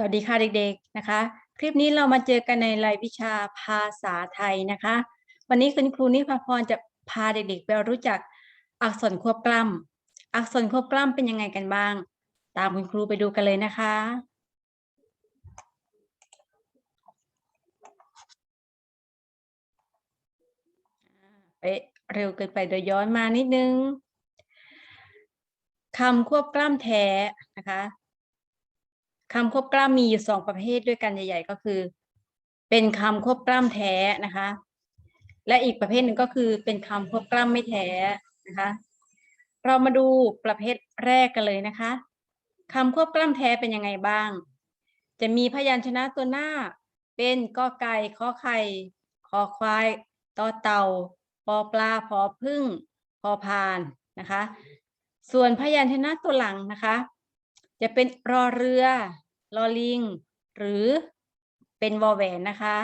สวัสดีค่ะเด็กๆนะคะ คลิปนี้เรามาเจอกันในรายวิชาภาษาไทยนะคะ วันนี้คุณครูนิพาพรจะพาเด็กๆไปรู้จักอักษรควบกล้ำอักษรควบกล้ำเป็นยังไงกันบ้าง ตามคุณครูไปดูกันเลยนะคะเอ๊เร็วเกินไปเดี๋ยวย้อนมานิดนึงคำควบกล้ำแท้นะคะ คำควบกล้ำมีอยู่สองประเภทด้วยกันใหญ่ ๆ ก็คือ เป็นคำควบกล้ำแท้นะคะ และอีกประเภทหนึ่งก็คือเป็นคำควบกล้ำไม่แท้นะคะ เรามาดูประเภทแรกกันเลยนะคะคำควบกล้ำแท้เป็นยังไงบ้าง จะมีพยัญชนะตัวหน้า เป็นกอไก่ขอไข่คอควายต่อเต่าปอปลาพอพึ่งพอพานนะคะ ส่วนพยัญชนะตัวหลังนะคะ จะเป็นรอเรือลอลิง หรือเป็นวอแหวนนะคะ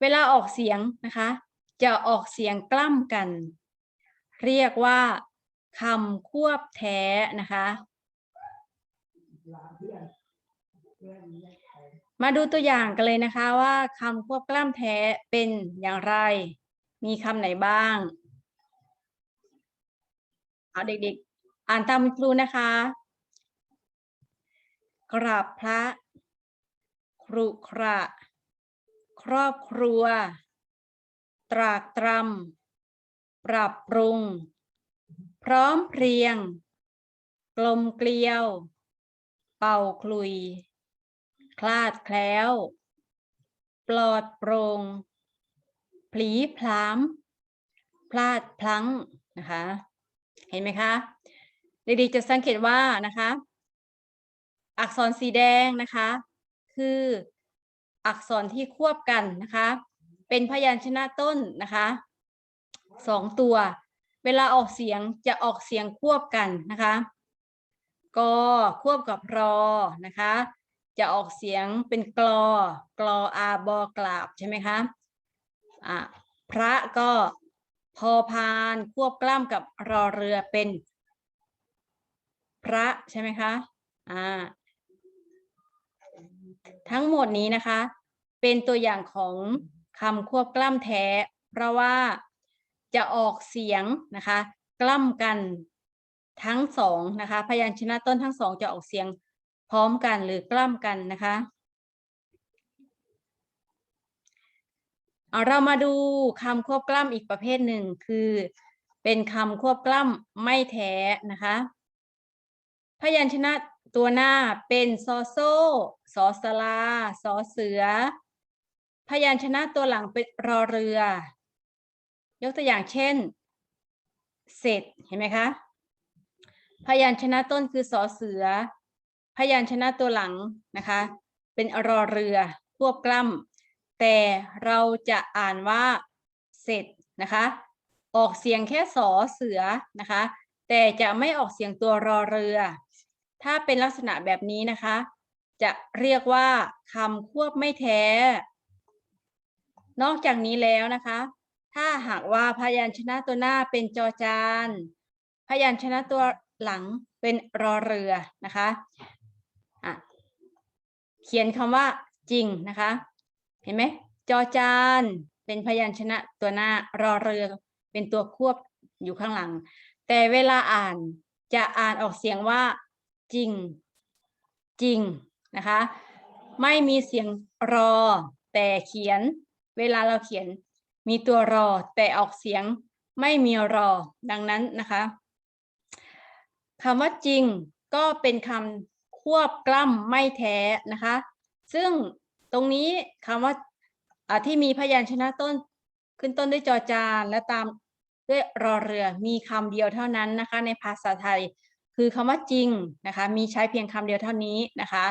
เวลาออกเสียงนะคะ จะออกเสียงกล้ำกัน เรียกว่าคำควบแท้นะคะ มาดูตัวอย่างกันเลยนะคะว่าคำควบกล้ำแท้เป็นอย่างไร มีคำไหนบ้าง เอาเด็กๆ อ่านตามครูนะคะ กราบพระ ครุขระครอบครัว ตรากตรำปรับปรุง พร้อมเพรียง กลมเกลียว เป่าคลุย คลาดแคล้ว ปลอดโปร่งผลีพลาม พลาดพลั้งนะคะ เห็นไหมคะเด็กๆจะสังเกตว่านะคะ อักษรสีแดงนะคะ คืออักษรที่ควบกันนะคะ เป็นพยัญชนะต้นนะคะสองตัว เวลาออกเสียงจะออกเสียงควบกันนะคะกอควบกับรอนะคะ จะออกเสียงเป็นกลอกลออาบอกราบใช่ไหมคะอะพระก็พอพานควบกล้ำกับรอเรือเป็น พระใช่ไหมคะอ่า ทั้งหมดนี้นะคะ เป็นตัวอย่างของคำควบกล้ำแท้ เพราะว่าจะออกเสียงนะคะ กล้ำกันทั้งสองนะคะ พยัญชนะต้นทั้งสองจะออกเสียงพร้อมกันหรือกล้ำกันนะคะเอาเรามาดูคำควบกล้ำอีกประเภทหนึ่งคือ เป็นคำควบกล้ำไม่แท้นะคะ พยัญชนะตัวหน้าเป็นซอโซสอสลาสอเสือ พยัญชนะตัวหลังเป็นรอเรือ ยกตัวอย่างเช่น เสร็จเห็นไหมคะ พยัญชนะต้นคือสอเสือ พยัญชนะตัวหลังนะคะ เป็นรอเรือควบกล้ำแต่เราจะอ่านว่าเสร็จนะคะ ออกเสียงแค่สอเสือนะคะ แต่จะไม่ออกเสียงตัวรอเรือ ถ้าเป็นลักษณะแบบนี้นะคะ จะเรียกว่าคำควบไม่แท้ นอกจากนี้แล้วนะคะ ถ้าหากว่าพยัญชนะตัวหน้าเป็นจอจาน พยัญชนะตัวหลังเป็นรอเรือนะคะอะเขียนคำว่าจริงนะคะ เห็นไหมจอจานเป็นพยัญชนะตัวหน้ารอเรือเป็นตัวควบอยู่ข้างหลัง แต่เวลาอ่านจะอ่านออกเสียงว่า จริง จริงนะคะ ไม่มีเสียงรอ แต่เขียน เวลาเราเขียน มีตัวรอ แต่ออกเสียงไม่มีรอ ดังนั้นนะคะคำว่าจริงก็เป็นคำควบกล้ำไม่แท้นะคะ ซึ่งตรงนี้คำว่าที่มีพยัญชนะต้นขึ้นต้นด้วยจอจานและตามด้วยรอเรือมีคำเดียวเท่านั้นนะคะ ในภาษาไทย คือคำว่าจริงนะคะมีใช้เพียงคำเดียวเท่านี้นะคะ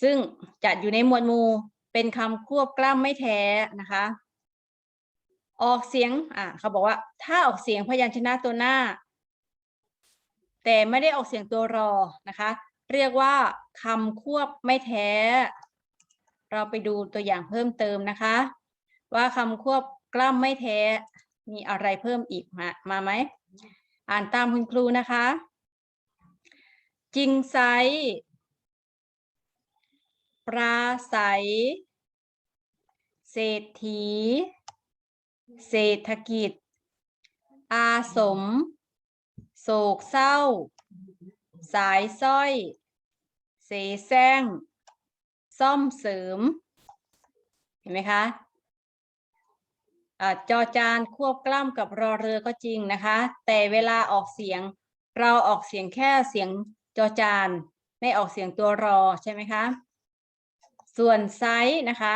ซึ่งจัดอยู่ในหมวดหมู่เป็นคำควบกล้ำไม่แท้นะคะ ออกเสียงอ่าเขาบอกว่า ถ้าออกเสียงพยัญชนะตัวหน้า แต่ไม่ได้ออกเสียงตัวรอนะคะ เรียกว่าคำควบไม่แท้ เราไปดูตัวอย่างเพิ่มเติมนะคะ ว่าคำควบกล้ำไม่แท้มีอะไรเพิ่มอีกมามาไหม อ่านตามคุณครูนะคะ จริงไซปราศัย เศรษฐี เศรษฐกิจ อาสม โศกเศร้า สายสร้อย เสแสร้ง ซ่อมเสริม เห็นไหมคะ จอจานควบกล้ำกับรอเรือก็จริงนะคะ แต่เวลาออกเสียง เราออกเสียงแค่เสียงจอจาน ไม่ออกเสียงตัวรอใช่ไหมคะ ส่วนไซส์นะคะ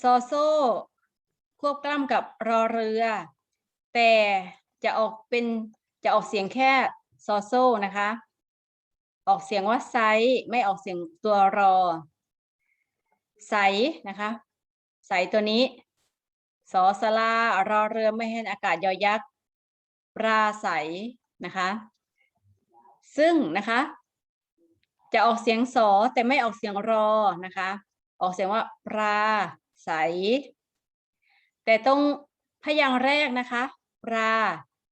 ซอโซควบกล้ำกับรอเรือ แต่จะออกเป็นจะออกเสียงแค่ซอโซนะคะ ออกเสียงว่าไซส์ไม่ออกเสียงตัวรอใสนะคะใสตัวนี้ สอสลารอเรือไม่ให้อากาศยอยักษ์ปราใสนะคะ ซึ่งนะคะ จะออกเสียงสอแต่ไม่ออกเสียงรอนะคะ ออกเสียงว่าปราใสแต่ตรงพยางค์แรกนะคะ ปรา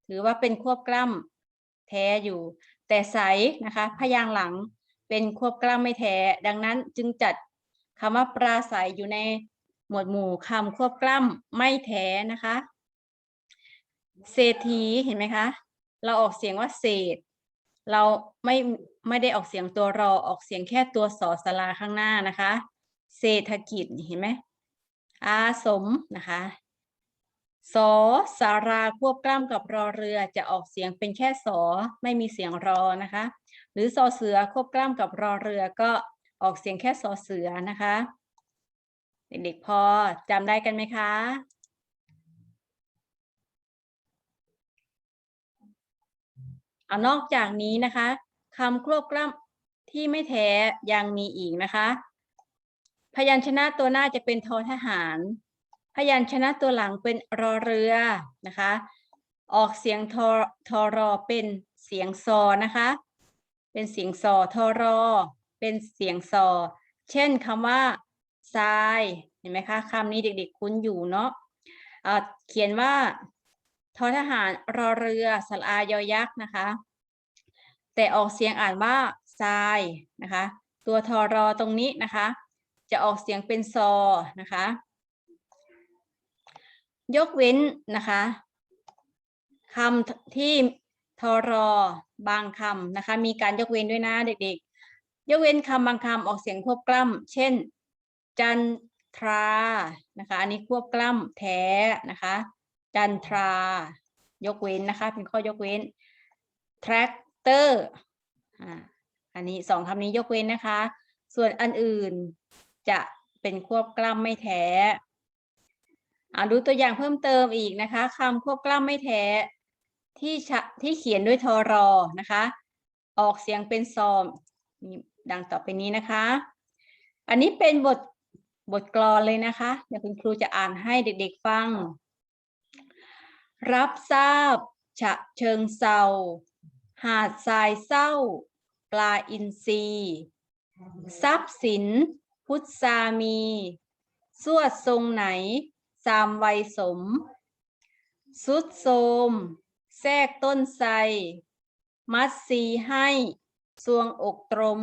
ถือว่าเป็นควบกล้ำแท้อยู่ แต่ใสนะคะ พยางค์หลังเป็นควบกล้ำไม่แท้ ดังนั้นจึงจัดคำว่าปราศัยอยู่ใน หมวดหมู่คำควบกล้ำไม่แท้นะคะ เศรษฐีเห็นไหมคะ เราออกเสียงว่าเศษ เราไม่ไม่ได้ออกเสียงตัวรอออกเสียงแค่ตัวสอสลาข้างหน้านะคะ เศรษฐกิจเห็นไหมอาสมนะคะสอสาราควบกล้ำกับรอเรือจะออกเสียงเป็นแค่สอไม่มีเสียงรอนะคะ หรือสอเสือควบกล้ำกับรอเรือก็ออกเสียงแค่สอเสือนะคะ เด็กๆพอจำได้กันไหมคะ เอานอกจากนี้นะคะคำควบกล้ำที่ไม่แท้ยังมีอีกนะคะ พยัญชนะตัวหน้าจะเป็นทอทหาร พยัญชนะตัวหลังเป็นรอเรือนะคะ ออกเสียงทอทอรอเป็นเสียงซอนะคะ เป็นเสียงซอทอรอ เป็นเสียงซอ เช่นคำว่า ทรายเห็นไหมคะคำนี้เด็กๆคุ้นอยู่เนาะเขียนว่าทอทหารรอเรือสระอายอยักษ์นะคะ แต่ออกเสียงอ่านว่าทรายนะคะ ตัวทอรอตรงนี้นะคะ จะออกเสียงเป็นซอนะคะ ยกเว้นนะคะคำที่ทอรอบางคำนะคะ มีการยกเว้นด้วยนะเด็กๆ ยกเว้นคำบางคำออกเสียงควบกล้ำเช่น จันทรานะคะอันนี้ควบกล้ำแท้นะคะ จันทรายกเว้นนะคะ เป็นข้อยกเว้น tractor อ่าอันนี้สองคำนี้ยกเว้นนะคะ ส่วนอันอื่นจะเป็นควบกล้ำไม่แท้อ่าดูตัวอย่างเพิ่มเติมอีกนะคะคำควบกล้ำไม่แท้ที่ชะที่เขียนด้วยทอรอนะคะ ออกเสียงเป็นซอมดังต่อไปนี้นะคะ อันนี้เป็นบท บทกลอนเลยนะคะ เดี๋ยวคุณครูจะอ่านให้เด็กๆฟัง รับทราบ ฉะเชิงเซาหาดทรายเศร้า ปลาอินทรีทรัพย์สิน พุทธามี สวดทรงไหน สามวัยสม สุดโทมแทรกต้นไทรมัดสีให้ สวงอกตรม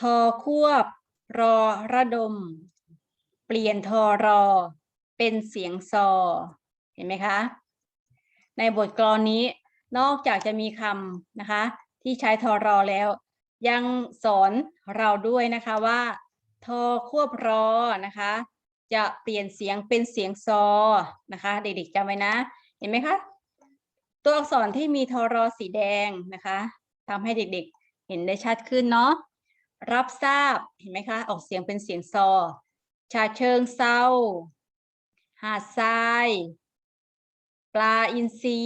ทอควบ รอระดม เปลี่ยนทอรอ เป็นเสียงซอ เห็นไหมคะ ในบทกลอนนี้นอกจากจะมีคำนะคะ ที่ใช้ทอรอแล้ว ยังสอนเราด้วยนะคะว่าทอควบรอนะคะ จะเปลี่ยนเสียงเป็นเสียงซอนะคะ เด็กๆจำไว้นะ เห็นไหมคะ ตัวอักษรที่มีทอรอสีแดงนะคะทำให้เด็กๆเห็นได้ชัดขึ้นเนาะ รับทราบเห็นไหมคะ ออกเสียงเป็นเสียงซอชาเชิงเศร้า หาดทราย ปลาอินทรี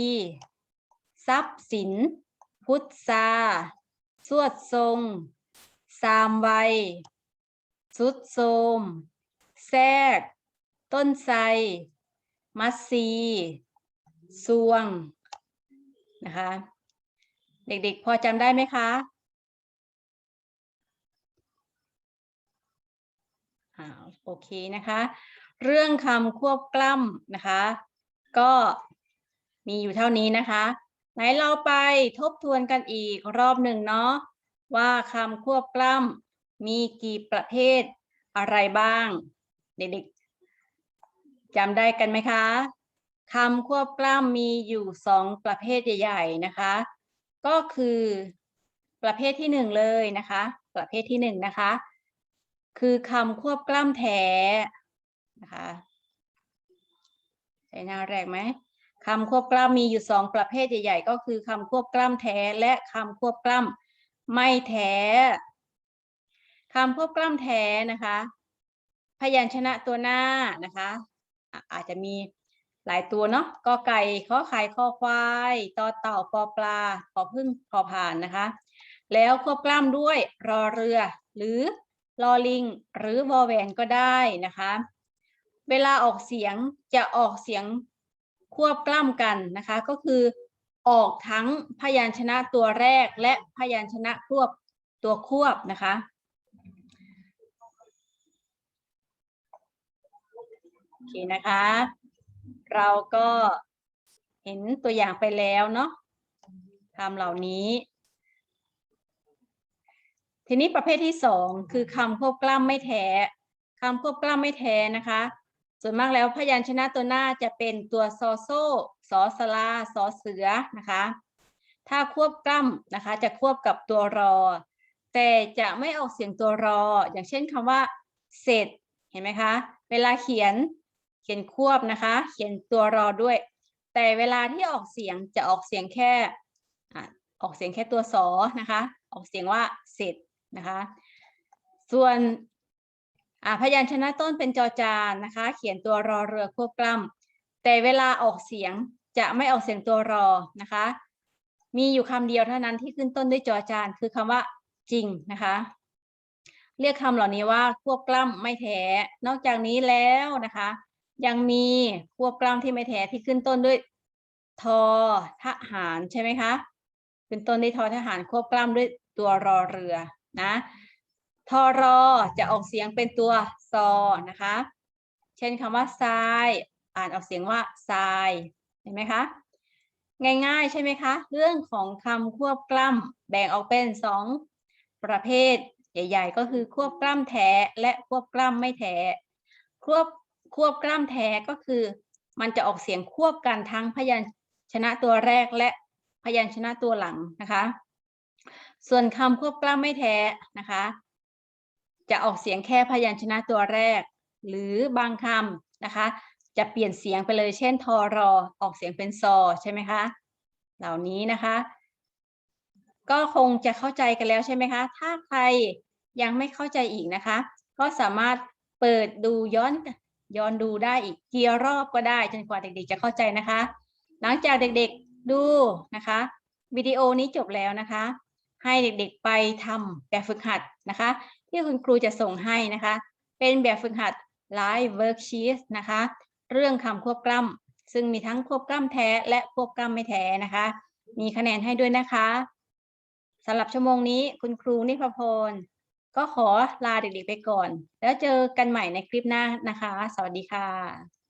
ทรัพย์สิน พุทธาสวดทรง สามวัย สุดโทมแทรก ต้นไทรมัดซีสวง นะคะ เด็กๆ พอจำได้ไหมคะอ่า โอเคนะคะ เรื่องคำควบกล้ำนะคะ ก็มีอยู่เท่านี้นะคะ ไหนเราไปทบทวนกันอีกรอบหนึ่งเนาะว่าคำควบกล้ำมีกี่ประเภทอะไรบ้าง เด็กๆจำได้กันไหมคะคำควบกล้ำมีอยู่สองประเภทใหญ่ ๆนะคะ ก็คือประเภทที่หนึ่งเลยนะคะ ประเภทที่หนึ่งนะคะ คือคำควบกล้ำแท้นะคะใช้หน้าแรกไหมคำควบกล้ำมีอยู่สองประเภทใหญ่ๆ ก็คือคำควบกล้ำแท้และคำควบกล้ำไม่แท้คำควบกล้ำแท้นะคะ พยัญชนะตัวหน้านะคะอาจจะมีหลายตัวเนาะกอไก่ข้อไข่ข้อควายต่อเต่าปอปลาขอพึ่งขอผ่านนะคะ แล้วควบกล้ำด้วยรอเรือหรือ ลอลิง หรือวอแหวนก็ได้นะคะ เวลาออกเสียงจะออกเสียงควบกล้ำกันนะคะ ก็คือออกทั้งพยัญชนะตัวแรกและพยัญชนะควบตัวควบนะคะ โอเคนะคะ เราก็เห็นตัวอย่างไปแล้วเนาะคำเหล่านี้ ทีนี้ประเภทที่สองคือคำควบกล้ำไม่แท้คำควบกล้ำไม่แท้นะคะ ส่วนมากแล้วพยัญชนะตัวหน้าจะเป็นตัวซอโซ่สอสลาสอเสือนะคะ ถ้าควบกล้ำนะคะ จะควบกับตัวรอ แต่จะไม่ออกเสียงตัวรอ อย่างเช่นคำว่า เสร็จเห็นไหมคะ เวลาเขียนเขียนควบนะคะ เขียนตัวรอด้วย แต่เวลาที่ออกเสียงจะออกเสียงแค่อออกเสียงแค่ตัวสอนะคะ ออกเสียงว่าเสร็จ นะคะ ส่วนพยัญชนะต้นเป็นจอจานนะคะ เขียนตัวรอเรือควบกล้ำแต่เวลาออกเสียงจะไม่ออกเสียงตัวรอนะคะ มีอยู่คำเดียวเท่านั้นที่ขึ้นต้นด้วยจอจานคือคำว่าจริงนะคะ เรียกคำเหล่านี้ว่าควบกล้ำไม่แท้ นอกจากนี้แล้วนะคะ ยังมีควบกล้ำที่ไม่แท้ที่ขึ้นต้นด้วยทอทหารใช่ไหมคะขึ้นต้นด้วยทอทหารควบกล้ำด้วยตัวรอเรือ นะทอรอจะออกเสียงเป็นตัวซอนะคะ เช่นคำว่าทราย อ่านออกเสียงว่าทรายเห็นไหมคะง่ายๆ ใช่ไหมคะ เรื่องของคำควบกล้ำแบ่งออกเป็นสองประเภท ใหญ่ ๆ ก็คือควบกล้ำแท้และควบกล้ำไม่แท้ควบควบกล้ำแท้ก็คือ มันจะออกเสียงควบกันทั้งพยัญชนะตัวแรกและพยัญชนะตัวหลังนะคะ ส่วนคำควบกล้ำไม่แท้นะคะ จะออกเสียงแค่พยัญชนะตัวแรก หรือบางคำนะคะ จะเปลี่ยนเสียงไปเลยเช่นทอรอออกเสียงเป็นซอใช่ไหมคะ เหล่านี้นะคะ ก็คงจะเข้าใจกันแล้วใช่ไหมคะ ถ้าใครยังไม่เข้าใจอีกนะคะ ก็สามารถเปิดดูย้อนย้อนดูได้อีกกี่รอบก็ได้จนกว่าเด็กๆ จะเข้าใจนะคะ หลังจากเด็กๆดูนะคะวิดีโอนี้จบแล้วนะคะ ให้เด็กๆไปทำแบบฝึกหัดนะคะ ที่คุณครูจะส่งให้นะคะ เป็นแบบฝึกหัด Live Worksheet นะคะ เรื่องคำควบกล้ำซึ่งมีทั้งควบกล้ำแท้และควบกล้ำไม่แท้นะคะ มีคะแนนให้ด้วยนะคะสำหรับชั่วโมงนี้คุณครูนิพพลก็ขอลาเด็กๆไปก่อน แล้วเจอกันใหม่ในคลิปหน้านะคะ สวัสดีค่ะ